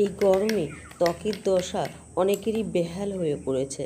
এই গরমে ত্বকের দশা অনেকেরই বেহাল হয়ে পড়েছে।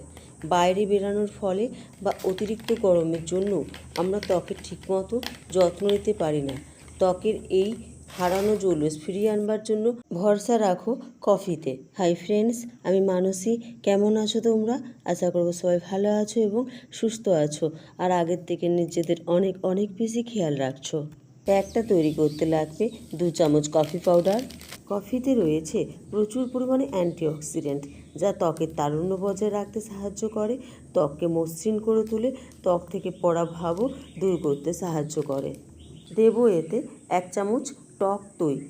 বাইরে বেরানোর ফলে বা অতিরিক্ত গরমের জন্য আমরা ত্বকের ঠিকমতো যত্ন নিতে পারি না। ত্বকের এই হারানো জৌলুস ফিরিয়ে আনবার জন্য ভরসা রাখো কফিতে। হাই ফ্রেন্ডস, আমি মানসী। কেমন আছো তোমরা? আশা করব সবাই ভালো আছো এবং সুস্থ আছো। আর আগের থেকে নিজেদের অনেক অনেক বেশি খেয়াল রাখছো। প্যাকটা তৈরি করতে লাগবে দু চামচ কফি পাউডার। কফিতে রয়েছে প্রচুর পরিমাণে অ্যান্টিঅক্সিডেন্ট, যা ত্বকের তারুণ্য বজায় রাখতে সাহায্য করে, ত্বককে মসৃণ করে তুলে, ত্বক থেকে পড়া ভাবও দূর করতে সাহায্য করে। দেব এতে এক চামচ টক দই।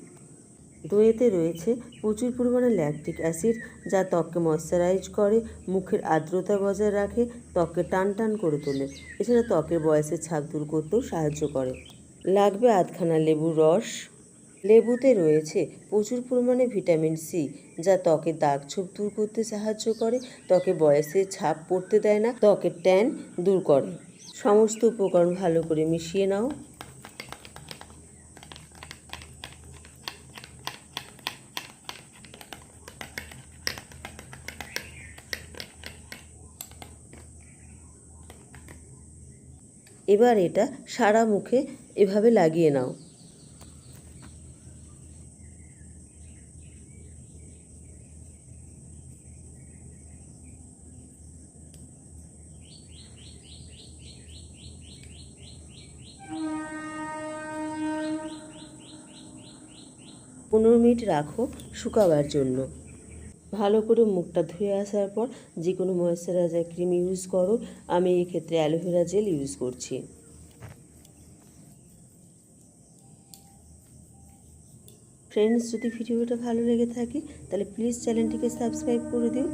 দইয়েতে রয়েছে প্রচুর পরিমাণে ল্যাকটিক অ্যাসিড, যা ত্বককে ময়শ্চারাইজ করে, মুখের আর্দ্রতা বজায় রাখে, ত্বককে টান টান করে তোলে। এছাড়া ত্বকের বয়সের ছাপ দূর করতেও সাহায্য করে। লাগবে আধখানা লেবুর রস। লেবুতে রয়েছে প্রচুর পরিমাণে ভিটামিন সি যা ত্বকে দাগ ছোপ দূর করতে সাহায্য করে, ত্বকে বয়সের ছাপ পড়তে দেয় না, ত্বকের ট্যান দূর করে। সমস্ত উপকরণ ভালো করে মিশিয়ে নাও। এবার এটা সারা মুখে এভাবে লাগিয়ে নাও। পনেরো মিনিট রাখো শুকাবার জন্য। ভালো করে মুখটা ধুয়ে আসার পর যে কোনো ময়েশ্চারাইজার ক্রিম ইউজ করো। আমি এক্ষেত্রে অ্যালোভেরা জেল ইউজ করছি। ফ্রেন্ডস যদি ভিডিওটা ভালো লেগে থাকে, তাহলে প্লিজ চ্যানেলটিকে সাবস্ক্রাইব করে দিও।